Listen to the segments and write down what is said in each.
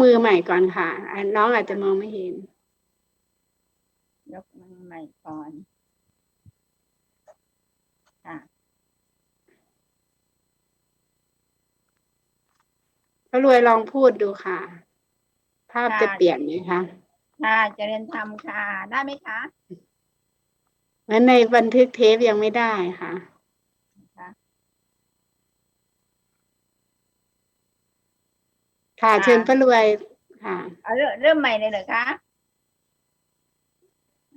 มือใหม่ก่อนค่ะอะน้องอาจจะมองไม่เห็น ยกมือใหม่ก่อนค่ะพระรวยลองพูดดูค่ะ ภาพจะเปลี่ยนไหมคะค่ะเจริญธรรมค่ะ ได้ไหมคะเหมือนในบันทึกเทปยังไม่ได้ค่ะค่ะ ค่ะค่ะ เชิญพระรวยค่ะเอาเริ่มเริ่มใหม่เลยเหรอคะ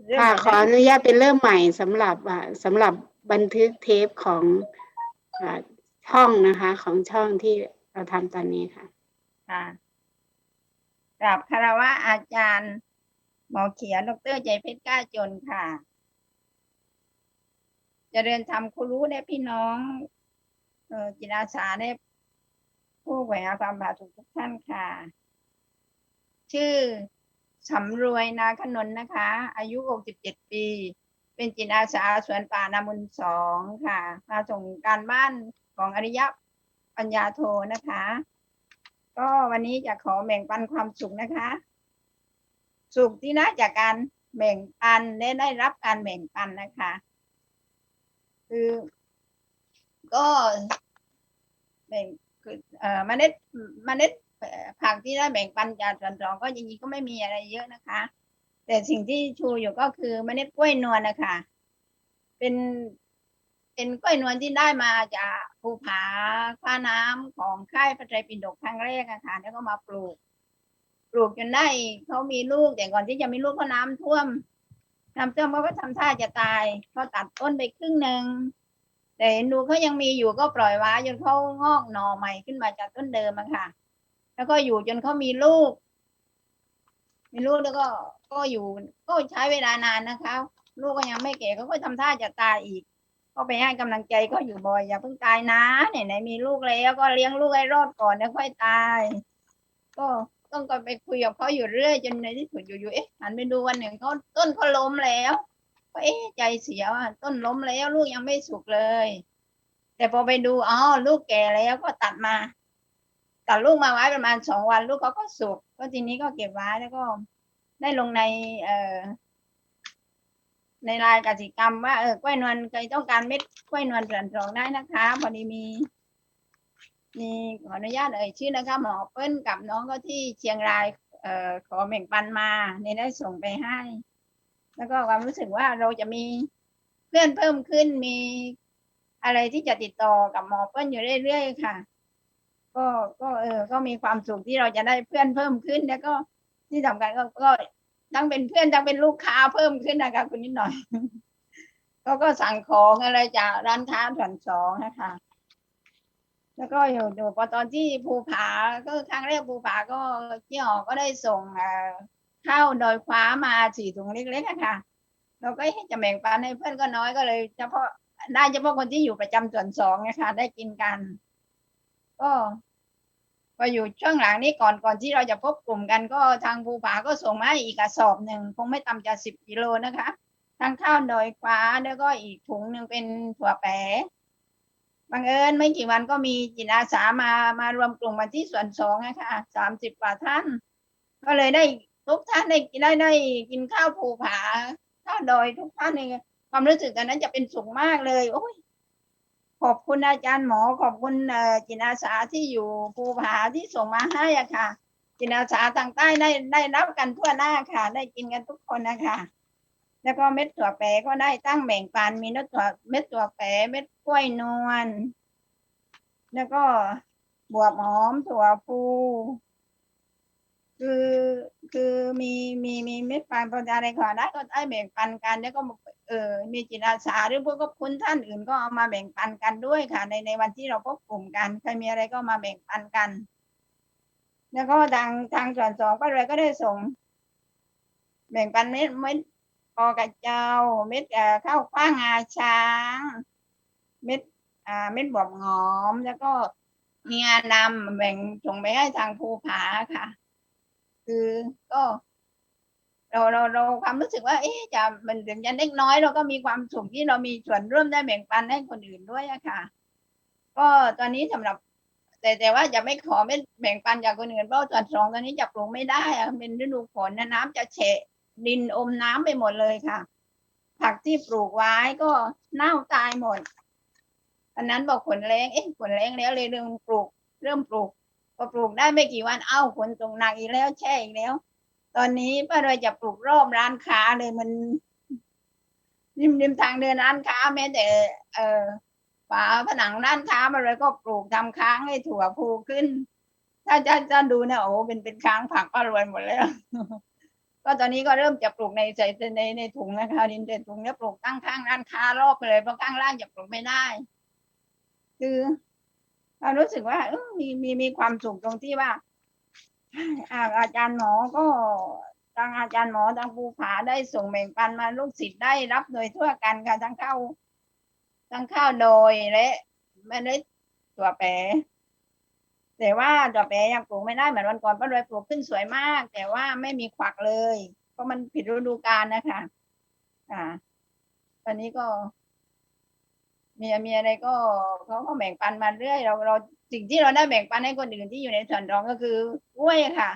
เริ่มค่ะใหม่ขออนุญาตเป็นเริ่มใหม่สำหรับอ่าสำหรับบันทึกเทปของอ่าช่องนะคะ ของช่องที่เราทำตอนนี้ค่ะ ค่ะกราบคารวะอาจารย์หมอเขียนดรใจเพชรกล้าจนค่ะเจริญธรรมครูรู้ได้พี่น้องเออจิตอาสาได้ ผู้แหวหาความผาสุกทุกท่านค่ะ ชื่อสำรวยนาขนนนะคะ อายุ 67 ปี เป็นจิตอาสาสวนป่านามุนสองค่ะ มาส่งการบ้านของอริยปัญญาโทนะคะ ก็วันนี้จะขอแบ่งปันความสุขนะคะ สุขที่น่าจากการแบ่งปันและได้รับการแบ่งปันนะคะ คือก็แบ่ง คือเอ่อเมล็ดเมล็ดผักที่ได้แบ่งปันจากส่วนสองก็จริงๆก็ไม่มีอะไรเยอะนะคะ แต่สิ่งที่ชูอยู่ก็คือเมล็ดกล้วยนวลนะคะเป็นเป็นกล้วยนวลที่ได้มาจากภูผาฟ้าน้ำของค่ายพระไตรปิฎกครั้งแรกอะค่ะแล้วก็มาปลูก ปลูกจนได้เขามีลูกแต่ก่อนที่จะมีลูกก็น้ำท่วมน้ำท่วมเขาก็ทำท่าจะตายเขาตัดต้นไปครึ่งหนึ่ง แต่เห็นดูเขายังมีอยู่ก็ปล่อยว้จนเขางอกหน่อใหม่ขึ้นมาจากต้นเดิมอะค่ะ แล้วก็อยู่จนเขามีลูก มีลูกแล้วก็ก็อยู่ก็ใช้เวลานานนะคะ ลูกก็ยังไม่แก่เขาก็ทำท่าจะตายอีก ก็ไปให้กำลังใจก็อยู่บ่อยอย่าเพิ่งตายนะไหนไหนมีลูกแล้วก็เลี้ยงลูกให้รอดก่อนแล้วค่อยตาย ก็ต้องก็ไปคุยกับเขาอยู่เรื่อยจนในที่สุดอยู่ๆเอ๊ะหันไปดูวันหนึ่งเขาต้นเขาล้มแล้ว ก็เอ๊ะใจเสียว่าต้นล้มแล้วลูกยังไม่สุกเลย แต่พอไปดูอ๋อลูกแก่แล้วก็ตัดมาตัดลูกมาไว้ประมาณสองวัน ลูกเขาก็สุก ก็ทีนี้ก็เก็บไว้แล้วก็ ได้ลงใน เอ่อในรายกสิกรรมว่าเออกล้วยนวลใครต้องการเม็ดกล้วยนวลส่วนสองได้นะคะพอดีมีมีขออนุญาตเอ่ยชื่อนะคะหมอเปิ้ลกับน้องก็ที่เชียงรายเอ่อขอแบ่งปันมาเนี่ยได้ส่งไปให้ แล้วก็ความรู้สึกว่าเราจะมีเพื่อนเพิ่มขึ้นมีอะไรที่จะติดต่อกับหมอเปิ้ลอยู่เรื่อยๆค่ะ ก็ก็เออก็มีความสุขที่เราจะได้เพื่อนเพิ่มขึ้น แล้วก็ที่สำคัญก็ก็ทั้งเป็นเพื่อนทั้งเป็นลูกค้าเพิ่มขึ้นนะคะคุณนิดหน่อยเขาก็สั่งของอะไรจากร้านค้าส่วนสองนะคะ แล้วก็อยู่ดูพอตอนที่ภูผาก็ครั้งแรกภูผาก็เที่ยวก็ได้ส่ง เข้าวดอยคว้ามาสี่ถุงเล็กๆอะค่ะ เราก็จะแบ่งปันให้เพื่อนก็น้อยก็เลยเฉพาะได้เฉพาะคนที่อยู่ประจำส่วนสองนะคะได้กินกัน ก็พออยู่ช่วงหลังนี้ก่อนก่อนที่เราจะพบกลุ่มกันก็ทางภูผาก็ส่งมาอีกกระสอบหนึ่งคงไม่ต่ำจากสิบกิโลนะคะทั้งข้าวดอยคว้าแล้วก็อีกถุงหนึ่งเป็นถั่วแปะบังเอิญไม่กี่วันก็มีจิตอาสามามารวมกลุ่มมาที่ส่วนสองนะคะสามสิบกว่าท่าน ก็เลยได้ ทุกท่านได้ได้ได้กินข้าวภูผาข้าวดอยทุกท่านเลยความรู้สึกตอนนั้นจะเป็นสุขมากเลยโอ้ยขอบคุณอาจารย์หมอขอบคุณจิตอาสาที่อยู่ภูผาที่ส่งมาให้อะค่ะ จิตอาสาทางใต้ได้ได้รับกันทั่วหน้าค่ะ ได้กินกันทุกคนนะคะแล้วก็เม็ดถั่วแปะก็ได้ตั้งแบ่งปันมีเม็ดถั่วเม็ดถั่วแปะเม็ดกล้วยนวลแล้วก็บวบหอมถั่วพู คือคือมีมีมีเม็ดปานประอะไรขอได้ก็ได้แบ่งปันกัน แล้วก็เออมีจิตอาสาหรือพวกก็คุณท่านอื่นก็เอามาแบ่งปันกันด้วยค่ะ ในในวันที่เราพบกลุ่มกันใครมีอะไรก็มาแบ่งปันกัน แล้วก็ทางทางส่วนสองก็เลยก็ได้ส่ง แบ่งปันเม็ดเม็ดปอกระเจ้า เม็ดเอ่อข้าวฟ่างงาช้าง เม็ดอ่าเม็ดบวบหอมแล้วก็มีงานำแบ่งส่งไปให้ทางภูผาค่ะ คือก็เราเราเราความรู้สึกว่า เอ๊ะจะมันถึงจะเล็กน้อยเราก็มีความสุขที่เรามีส่วนร่วมได้แบ่งปันให้คนอื่นด้วยอะค่ะ ก็ตอนนี้สำหรับ แต่แต่ว่าจะไม่ขอไม่แบ่งปันจากคนอื่นเพราะส่วนสองตอนนี้จะปลูกไม่ได้อะเป็นฤดูฝนนะน้ำจะเฉะดินอมน้ำไปหมดเลยค่ะ ผักที่ปลูกไว้ก็เน่าตายหมดอันนั้นบอกฝนแรงเอ๊ะฝนแรงแล้วเลยเริ่มปลูก เริ่มปลูก พอปลูกได้ไม่กี่วันเอ้าฝนตกหนักอีกแล้วแช่อีกแล้ว ตอนนี้ป้าเลยจะปลูกรอบร้านค้าเลยมันริมริมทางเดินร้านค้าแม้แต่ เออฝาผนังร้านค้ามาเลยก็ปลูกทำค้างให้ถั่วพูขึ้น ถ้าจะจะดูนะโอ้เป็นเป็นค้างผักก็รวยหมดแล้ว ก็ตอนนี้ก็เริ่มจะปลูกในใส่ในในถุงนะคะดินเด็ดถุงแล้วปลูกตั้งข้างร้านค้ารอบไปเลยเพราะข้างล่างจะปลูกไม่ได้ คือ เรารู้สึกว่ามีมีมีความสุขตรงที่ว่าอาอาจารย์หมอก็ทางอาจารย์หมอทางภูผาได้ส่งแบ่งปันมาลูกศิษย์ได้รับโดยทั่วกันค่ะทั้งเข้าทั้งข้าวโดยและเมล็ดตัวแปรแต่ว่าตัวแปรยังปลูกไม่ได้เหมือนวันก่อนป้ารวยปลูกขึ้นสวยมาก แต่ว่าไม่มีขวักเลย เพราะมันผิดฤดูกาลนะคะ อ่า ตอนนี้ก็ มีมีอะไรก็เขาก็แบ่งปันมาเรื่อยเราเราสิ่งที่เราได้แบ่งปันให้คนอื่นที่อยู่ในส่วนรองก็คือกล้วยค่ะ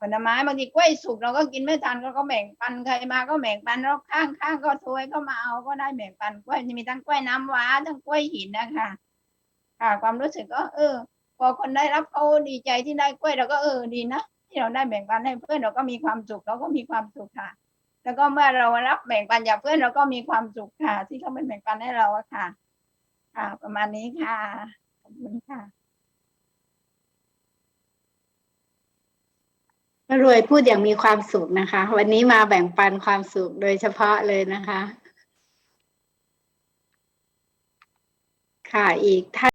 ผลไม้บางทีกล้วยสุกเราก็กินไม่ทันก็ก็แบ่งปันใครมาก็แบ่งปันแล้วข้างข้างก็ถวยก็มาเอาก็ได้แบ่งปันกล้วยจะมีทั้งกล้วยน้ำว้าทั้งกล้วยหินนะคะค่ะ ความรู้สึกก็ เออ พอคนได้รับเขาดีใจที่ได้กล้วยเราก็เออดีนะที่เราได้แบ่งปันให้เพื่อนเราก็มีความสุขเราก็มีความสุขค่ะ แล้วก็เมื่อเรารับแบ่งปันจากเพื่อนเราก็มีความสุขค่ะ ที่เขาเป็นแบ่งปันให้เราค่ะ ค่ะ ประมาณนี้ค่ะขอบคุณค่ะรวยพูดอย่างมีความสุขนะคะ วันนี้มาแบ่งปันความสุขโดยเฉพาะเลยนะคะ ค่ะอีกท่าน